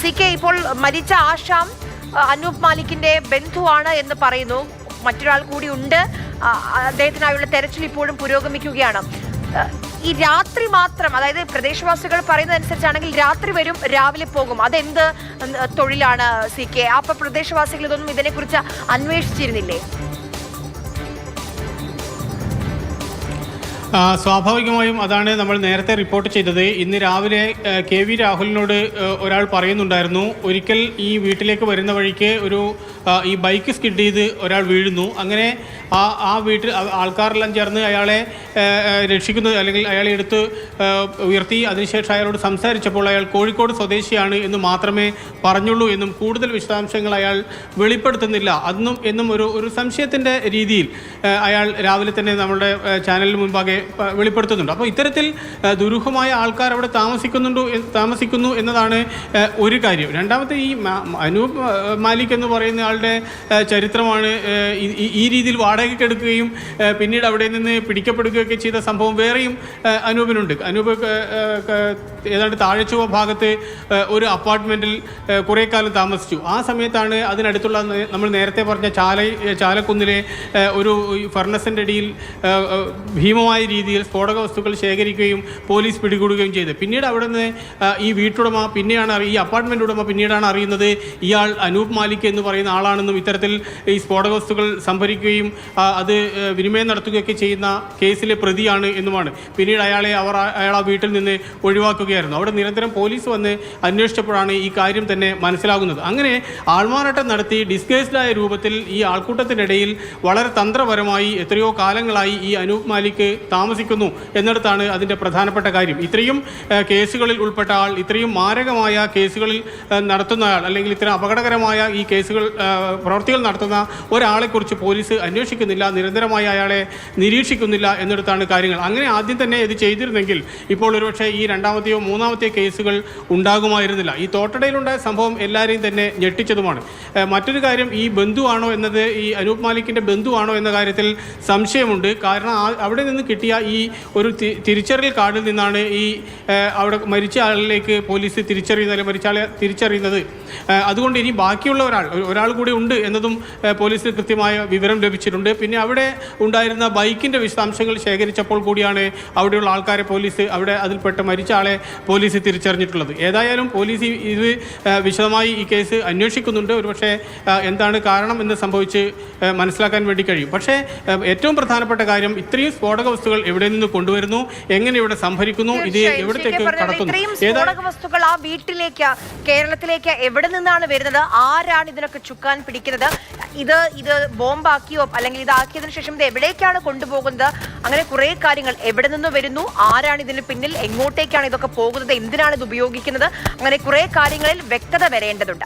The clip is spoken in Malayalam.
സി കെ ഇപ്പോൾ മരിച്ച ആശാം അനൂപ് മാലിക്കിന്റെ ബന്ധുവാണ് എന്ന് പറയുന്നു. മറ്റൊരാൾ കൂടി ഉണ്ട്. അദ്ദേഹത്തിനായുള്ള തെരച്ചിൽ ഇപ്പോഴും പുരോഗമിക്കുകയാണ്. ഈ രാത്രി മാത്രം അതായത് പ്രദേശവാസികൾ പറയുന്നതനുസരിച്ചാണെങ്കിൽ രാത്രി വരും രാവിലെ പോകും. അതെന്ത് തൊഴിലാണ് സി കെ? അപ്പൊ പ്രദേശവാസികൾ ഇതൊന്നും ഇതിനെക്കുറിച്ച് അന്വേഷിച്ചിരുന്നില്ലേ? സ്വാഭാവികമായും അതാണ് നമ്മൾ നേരത്തെ റിപ്പോർട്ട് ചെയ്തത്. ഇന്ന് രാവിലെ കെ വി രാഹുലിനോട് ഒരാൾ പറയുന്നുണ്ടായിരുന്നു. ഒരിക്കൽ ഈ വീട്ടിലേക്ക് വരുന്ന വഴിക്ക് ഒരു ഈ ബൈക്ക് സ്കിഡ് ചെയ്ത് ഒരാൾ വീഴുന്നു. അങ്ങനെ ആ ആ വീട്ടിൽ ആൾക്കാരെല്ലാം ചേർന്ന് അയാളെ രക്ഷിക്കുന്നത് അല്ലെങ്കിൽ അയാളെ എടുത്ത് ഉയർത്തി. അതിനുശേഷം അയാളോട് സംസാരിച്ചപ്പോൾ അയാൾ കോഴിക്കോട് സ്വദേശിയാണ് എന്ന് മാത്രമേ പറഞ്ഞുള്ളൂ എന്നും കൂടുതൽ വിശദാംശങ്ങൾ അയാൾ വെളിപ്പെടുത്തുന്നില്ല. അന്നും എന്നും ഒരു ഒരു സംശയത്തിന്റെ രീതിയിൽ അയാൾ രാവിലെ തന്നെ നമ്മുടെ ചാനലിന് മുൻപാകെ വെളിപ്പെടുത്തുന്നുണ്ട്. അപ്പോൾ ഇത്തരത്തിൽ ദുരൂഹമായ ആൾക്കാർ അവിടെ താമസിക്കുന്നുണ്ടോ താമസിക്കുന്നു എന്നതാണ് ഒരു കാര്യം. രണ്ടാമത്തെ ഈ അനൂപ് മാലിക് എന്ന് പറയുന്ന ആളുടെ ചരിത്രമാണ് ഈ- രീതിയിൽ വാടകയ്ക്ക് എടുക്കുകയും പിന്നീട് അവിടെ നിന്ന് പിടിക്കപ്പെടുകയൊക്കെ ചെയ്ത സംഭവം വേറെയും അനൂപിനുണ്ട്. അനൂപ് ഏതാണ്ട് താഴെച്ചുവ ഭാഗത്ത് ഒരു അപ്പാർട്ട്മെന്റിൽ കുറേ കാലം താമസിച്ചു. ആ സമയത്താണ് അതിനടുത്തുള്ള നമ്മൾ നേരത്തെ പറഞ്ഞ ചാല ചാലക്കുന്നിലെ ഒരു ഫർണസിന്റെ അടിയിൽ ഭീമമായ രീതിയിൽ സ്ഫോടക വസ്തുക്കൾ ശേഖരിക്കുകയും പോലീസ് പിടികൂടുകയും ചെയ്തു. പിന്നീട് അവിടെ നിന്ന് ഈ വീട്ടുടമ പിന്നെയാണ് ഈ അപ്പാർട്ട്മെന്റ് ഉടമ പിന്നീടാണ് അറിയുന്നത് ഇയാൾ അനൂപ് മാലിക് എന്ന് പറയുന്ന ആളാണെന്നും ഇത്തരത്തിൽ ഈ സ്ഫോടക വസ്തുക്കൾ സംഭരിക്കുകയും അത് വിനിമയം നടത്തുകയൊക്കെ ചെയ്യുന്ന കേസിലെ പ്രതിയാണ് എന്നുമാണ്. പിന്നീട് അയാളെ അവർ അയാൾ ആ വീട്ടിൽ നിന്ന് ഒഴിവാക്കുകയായിരുന്നു. അവിടെ നിരന്തരം പോലീസ് വന്ന് അന്വേഷിച്ചപ്പോഴാണ് ഈ കാര്യം തന്നെ മനസ്സിലാകുന്നത്. അങ്ങനെ ആൾമാറാട്ടം നടത്തി ഡിസ്ഗേസ്ഡായ രൂപത്തിൽ ഈ ആൾക്കൂട്ടത്തിനിടയിൽ വളരെ തന്ത്രപരമായി എത്രയോ കാലങ്ങളായി ഈ അനൂപ് മാലിക് താമസിക്കുന്നു എന്നിടത്താണ് അതിന്റെ പ്രധാനപ്പെട്ട കാര്യം. ഇത്രയും കേസുകളിൽ ഉൾപ്പെട്ട ആൾ ഇത്രയും മാരകമായ കേസുകളിൽ നടത്തുന്ന ആൾ അല്ലെങ്കിൽ ഇത്ര അപകടകരമായ ഈ കേസുകൾ പ്രവർത്തികൾ നടത്തുന്ന ഒരാളെക്കുറിച്ച് പോലീസ് അന്വേഷിക്കുന്നില്ല നിരന്തരമായി അയാളെ നിരീക്ഷിക്കുന്നില്ല എന്നിടത്താണ് കാര്യങ്ങൾ. അങ്ങനെ ആദ്യം തന്നെ ഇത് ചെയ്തിരുന്നെങ്കിൽ ഇപ്പോൾ ഒരുപക്ഷെ ഈ രണ്ടാമത്തെയോ മൂന്നാമത്തെയോ കേസുകൾ ഉണ്ടാകുമായിരുന്നില്ല. ഈ തോട്ടടയിലുണ്ടായ സംഭവം എല്ലാവരെയും തന്നെ ഞെട്ടിച്ചതുമാണ്. മറ്റൊരു കാര്യം ഈ ബന്ധുവാണോ എന്നത് ഈ അനൂപ് മാലിക്കിന്റെ ബന്ധുവാണോ എന്ന കാര്യത്തിൽ സംശയമുണ്ട്. കാരണം അവിടെ നിന്ന് കിട്ടിയ ഈ ഒരു തിരിച്ചറിയൽ കാർഡിൽ നിന്നാണ് ഈ അവിടെ മരിച്ച ആളിലേക്ക് പോലീസ് തിരിച്ചറിയുന്നത് മരിച്ച ആളെ തിരിച്ചറിയുന്നത്. അതുകൊണ്ട് ഇനി ബാക്കിയുള്ള ഒരാൾ ഒരാൾ കൂടി ഉണ്ട് എന്നതും പോലീസിന് കൃത്യമായ വിവരം ലഭിച്ചിട്ടുണ്ട്. പിന്നെ അവിടെ ഉണ്ടായിരുന്ന ബൈക്കിന്റെ വിശദാംശങ്ങൾ ശേഖരിച്ചപ്പോൾ കൂടിയാണ് അവിടെയുള്ള ആൾക്കാരെ പോലീസ് അവിടെ അതിൽപ്പെട്ട മരിച്ച ആളെ പോലീസ് തിരിച്ചറിഞ്ഞിട്ടുള്ളത്. ഏതായാലും പോലീസ് ഇത് വിശദമായി ഈ കേസ് അന്വേഷിക്കുന്നുണ്ട്. ഒരുപക്ഷെ എന്താണ് കാരണം എന്ന് സംഭവിച്ച് മനസ്സിലാക്കാൻ വേണ്ടി കഴിയും. പക്ഷേ ഏറ്റവും പ്രധാനപ്പെട്ട കാര്യം ഇത്രയും സ്ഫോടക വസ്തുക്കൾ എവിടെ നിന്ന് കൊണ്ടുവരുന്നു? എങ്ങനെ ഇവിടെ സംഭരിക്കുന്നു? ഇത്. എവിടത്തേക്ക് കടത്തുന്നു? വസ്തുക്കൾ ആ വീട്ടിലേക്ക് കേരളത്തിലേക്ക് എവിടെ നിന്നാണ് വരുന്നത്? ആരാണ് ഇതിനൊക്കെ ചുക്കാൻ പിടിക്കുന്നത്? ഇത് ഇത് ബോംബാക്കിയോ അല്ലെങ്കിൽ ഇതാക്കിയതിനു ശേഷം ഇത് എവിടേക്കാണ് കൊണ്ടുപോകുന്നത്? അങ്ങനെ കുറെ കാര്യങ്ങൾ എവിടെ നിന്ന് വരുന്നു? ആരാണ് ഇതിന് പിന്നിൽ? എങ്ങോട്ടേക്കാണ് ഇതൊക്കെ പോകുന്നത്? എന്തിനാണ് ഇത് ഉപയോഗിക്കുന്നത്? അങ്ങനെ കുറെ കാര്യങ്ങളിൽ വ്യക്തത വരേണ്ടതുണ്ട്.